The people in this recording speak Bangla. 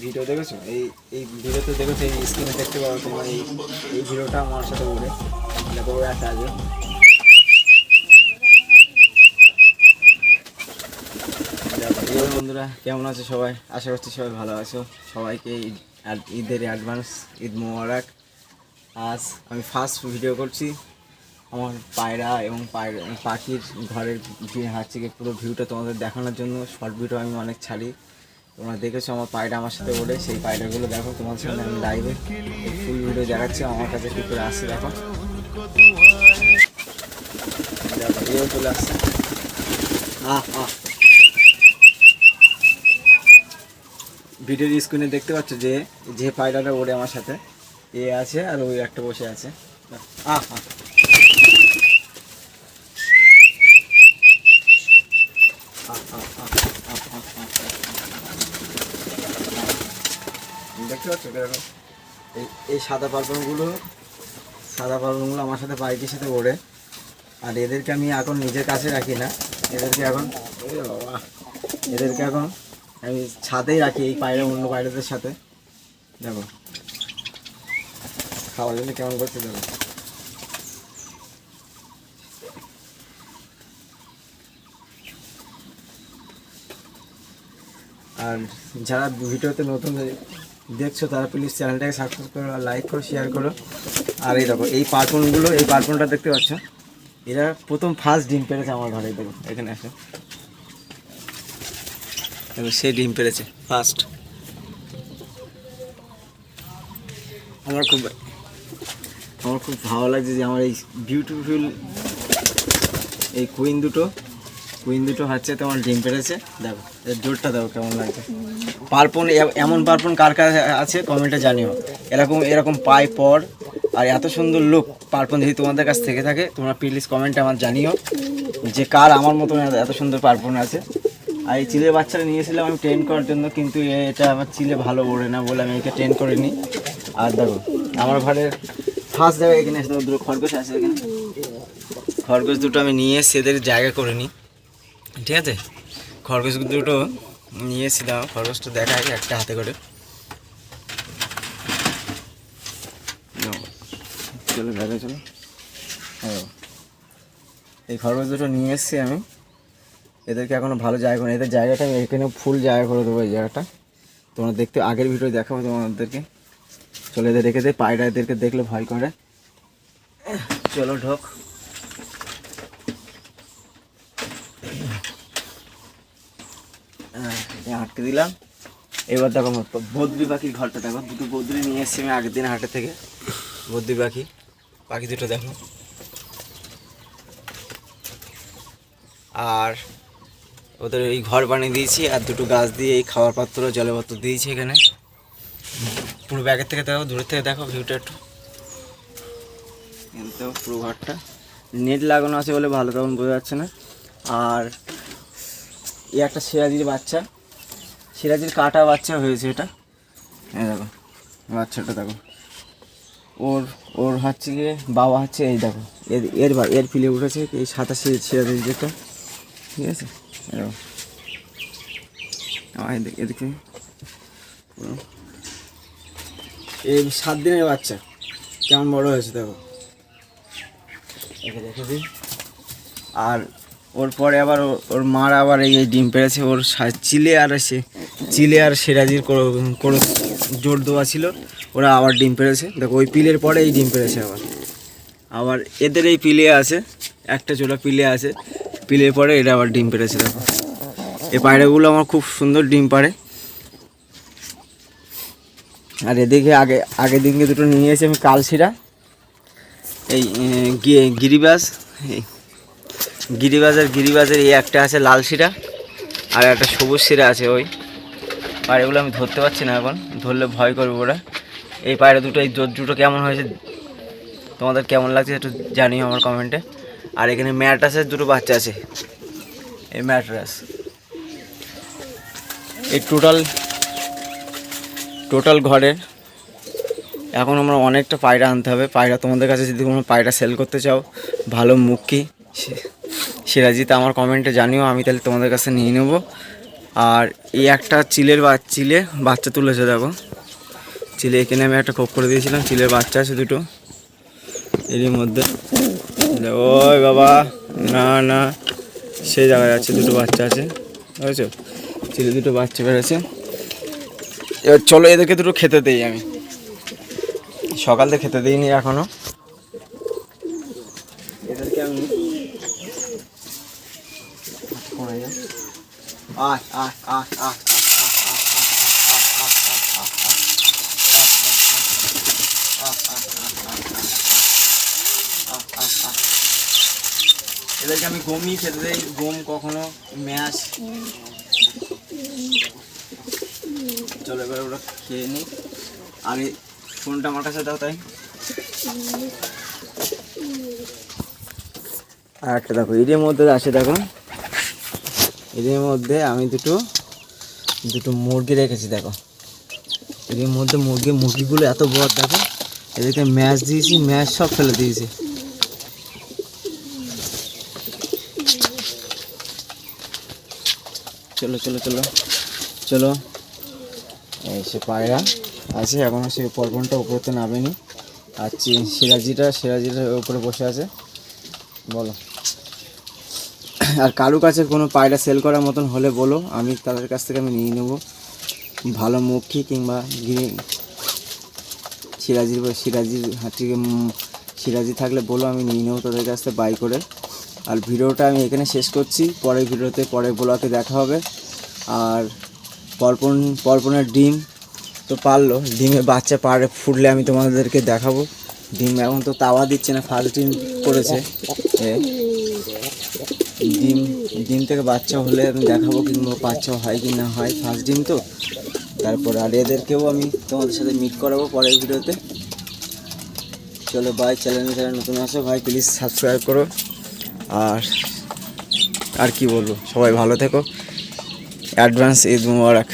ভিডিও দেখেছ? এই এই ভিডিওতে দেখেছ, এই স্ক্রিনে দেখতে পাবো তোমার এই এই ভিডিওটা আমার সাথে উড়ে দেখো একটা প্রিয় বন্ধুরা, কেমন আছো সবাই? আশা করছি সবাই ভালো আছো। সবাইকে ঈদ- ঈদের অ্যাডভান্স ঈদ মোবারক। আজ আমি ফার্স্ট ভিডিও করছি। আমার পায়রা এবং পায়রা পাখির ঘরের থেকে পুরো ভিউটা তোমাদের দেখানোর জন্য। শর্ট ভিডিও আমি অনেক ছাড়ি। তোমরা দেখেছ আমার পায়রা আমার সাথে ওড়ে, সেই পায়রাগুলো দেখো, তোমার সামনে আমি লাইভে ফুল ভিডিও দেখাচ্ছি, আমার কাছে কী করে আসছে দেখো। চলে আসছে। আহ ভিডিওর স্ক্রিনে দেখতে পাচ্ছ যে যে পায়রাটা ওড়ে আমার সাথে, এ আছে আর ওই একটা বসে আছে। আহ আহ। এই এই সাদা পালপনগুলো সাদা পালপনগুলো আমার সাথে বাইকের সাথে ওড়ে। আর এদেরকে আমি এখন নিজের কাছে রাখি না। এদেরকে এখন এদেরকে এখন আমি ছাদেই রাখি এই পায়রা, অন্য পায়রাদের সাথে। দেখো। খাওয়ার জন্য কেমন করছে, দেখো। আর যারা ভিডিওতে নতুন দেখছ তারা প্লিজ চ্যানেলটাকে সাবস্ক্রাইব করো আর লাইক করো শেয়ার করো। আর এই দেখো, এই পার্পনগুলো এই পার্পনটা দেখতে পাচ্ছ? এরা প্রথম ফার্স্ট ডিম পেরেছে আমার ঘরে দেখো, এখানে আসো। দেখো সে ডিম পেরেছে ফার্স্ট আমার খুব আমার খুব ভালো লাগছে যে আমার এই বিউটিফুল এই কুইন দুটো কুইন দুটো হচ্ছে তোমার ডিম পেরেছে। দেখো, এর জোরটা দেখো কেমন লাগছে। পার্পন এমন পার্পন কার কার আছে কমেন্টে জানিও। এরকম এরকম পাই, পর, আর এত সুন্দর লোক পার্পন যদি তোমাদের কাছ থেকে থাকে, তোমরা প্লিজ কমেন্টে আমার জানিও যে কার আমার মতন এত- সুন্দর পার্পন আছে। আর এই চিলের বাচ্চাটা নিয়েছিলাম আমি ট্রেন করার জন্য, কিন্তু এটা আমার চিলে ভালো ওড়ে না বলে আমি একে ট্রেন করিনি। আর দেখো, আমার ঘরের ফার্স্ট জায়গায় এখানে দুটো খরগোশ আছে এখানে। খরগোশ দুটো আমি নিয়ে এসে এদের জায়গা করে নিই। ঠিক আছে? খরগোশ দুটো নিয়ে এসেছিলাম খরগোশটা দেখাই একটা হাতে করে। চলো বাইরে চলো। হ্যাঁ। এই খরগোশ দুটো নিয়ে এসেছি আমি। এদেরকে এখনও ভালো জায়গা করে এদের জায়গাটা আমি এখানে ফুল জায়গা করে দেবো এই জায়গাটা। তোমরা দেখতে আগের ভিডিও দেখাবো তোমাদেরকে। চলো এদের রেখে দে পায়রা এদেরকে দেখলে ভয় করে। চলো ঢোক। আটকে দিলাম। এবার দেখো বদ্রি পাখির ঘরটা দেখো, দুটো বদ্রি নিয়ে এসেছি আমি আগের দিন হাটে থেকে। বদ্রি পাখি পাখি দুটো দেখো। আর ওদের এই ঘর বানিয়ে দিয়েছি, আর দুটো গাছ দিয়ে এই খাবার পাত্র, জলের পাত্র দিয়েছি এখানে। পুরো ব্যাগের থেকে দেখো, দূরের থেকে দেখো ভিউটা একটু। কিন্তু পুরো ঘরটা। নেট লাগানো আছে বলে ভালো তেমন বোঝা যাচ্ছে না। আর এই একটা সিরাজির বাচ্চা। সিরাজির কাটা বাচ্চা হয়েছে এটা। এই দেখো, বাচ্চাটা দেখো। ওর ওর হচ্ছে গিয়ে বাবা হচ্ছে এই দেখো, এর এর এর ফিলে উঠেছে, এই সাতাশি সিরাজির যেটা। ঠিক আছে? দেখো। আমার এদিকে। এই সাত দিনের বাচ্চা। কেমন বড় হয়েছে দেখো। রেখে দিই। আর ওর পরে আবার ওর মার আবার এই ডিম পেড়েছে ওর চিলে আর সে চিলে আর সেরাজির কোনো জোর দেওয়া ছিল ওরা আবার ডিম পেড়েছে দেখো ওই পিলের পরে এই ডিম পেড়েছে আবার। আবার এদের এই পিলে আছে একটা জোড়া পিলে আছে পিলের পরে এটা আবার ডিম পেড়েছে দেখো। এই পায়রাগুলো আমার খুব সুন্দর ডিম পাড়ে। আর এদিকে আগে আগের দিনকে দুটো নিয়ে এসে আমি কালশিরা এই আহ, গি- গিরিবাজ এই গিরিবাজের গিরিবাজের এই একটা আছে লাল শিরা আর একটা সবুজ শিরা আছে ওই। পায়রাগুলো আমি ধরতে পারছি না এখন, ধরলে ভয় করব ওরা। এই পায়রা দুটো এই জোর দুটো কেমন হয়েছে, তোমাদের কেমন লাগছে একটু জানিও আমার কমেন্টে আর এখানে ম্যাট্রাসের দুটো বাচ্চা আছে, এই ম্যাট্রাস। এই টোটাল টোটাল ঘরের এখন আমরা অনেকটা পায়রা আনতে হবে। পায়রা তোমাদের কাছে যদি কোনো পায়রা সেল করতে চাও, ভালো মুখ মুখী সিরাজিতে আমার কমেন্টে জানিও, আমি তাহলে তোমাদের কাছে নিয়ে নেব। আর এই একটা চিলের বা চিলে বাচ্চা তুলেছে, দেখো। চিলে এখানে আমি একটা খোপ করে দিয়েছিলাম, চিলের বাচ্চা আছে দুটো। এরই মধ্যে। ওই বাবা, না না, সেই জায়গায় আছে, দুটো বাচ্চা আছে। বুঝেছ? চিলে দুটো বাচ্চা বেরোছে এবার চলো এদেরকে দুটো খেতে দিই আমি। সকাল থেকে খেতে দিইনি এখনও এদেরকে আমি আয় আয় আয় আয় এদেরকে আমি গমই খেতে দেই গম কখনো ম্যাশ চলো এবার ওরা খেয়ে নিই এই ফোনটা আমার কাছে দাও তাই আর একটা দেখো এর মধ্যে আছে দেখো এর মধ্যে আমি দুটো দুটো মুরগি রেখেছি, দেখো। এদের মধ্যে মুরগি, মুরগিগুলো এত বড়, দেখো। এদেরকে ম্যাচ দিয়েছি ম্যাচ সব ফেলে দিয়েছি। চলো চলো চলো চলো। এই সে পায়রা আছে এখনও সে পরপনটা উপরে তো নামেনি। আর সিরাজিটা সিরাজিটার উপরে বসে আছে। বলো। আর কারও কাছে কোনো পায়রা সেল করার মতন হলে বলো, আমি তাদের কাছ থেকে আমি নিয়ে নেব। ভালো মুখী কিংবা গিরি সিরাজির সিরাজির হাত থেকে সিরাজি থাকলে বলো, আমি নিয়ে নেব তাদের কাছ থেকে বাই করে। আর ভিডিওটা আমি এখানে শেষ করছি। পরের ভিডিওতে, পরের ব্লকে দেখা হবে। আর পরপন পরপনের ডিম তো পারল। ডিমে বাচ্চা পাড়ে ফুটলে আমি তোমাদেরকে দেখাবো। ডিম এখন তো তাওয়া দিচ্ছে না ফার্স্ট ডিম করেছে ডিম ডিম থেকে বাচ্চা হলে আমি দেখাবো কিংবা বাচ্চা হয় কি না হয় ফার্স্ট ডিম তো। তারপর আর এদেরকেও আমি তোমাদের সাথে মিট করাবো পরের ভিডিওতে। চলো ভাই চ্যানেল যারা নতুন আসো ভাই প্লিজ সাবস্ক্রাইব করো। আর আর কি বলব? সবাই ভালো থেকো। অ্যাডভান্স ঈদ মুবারক।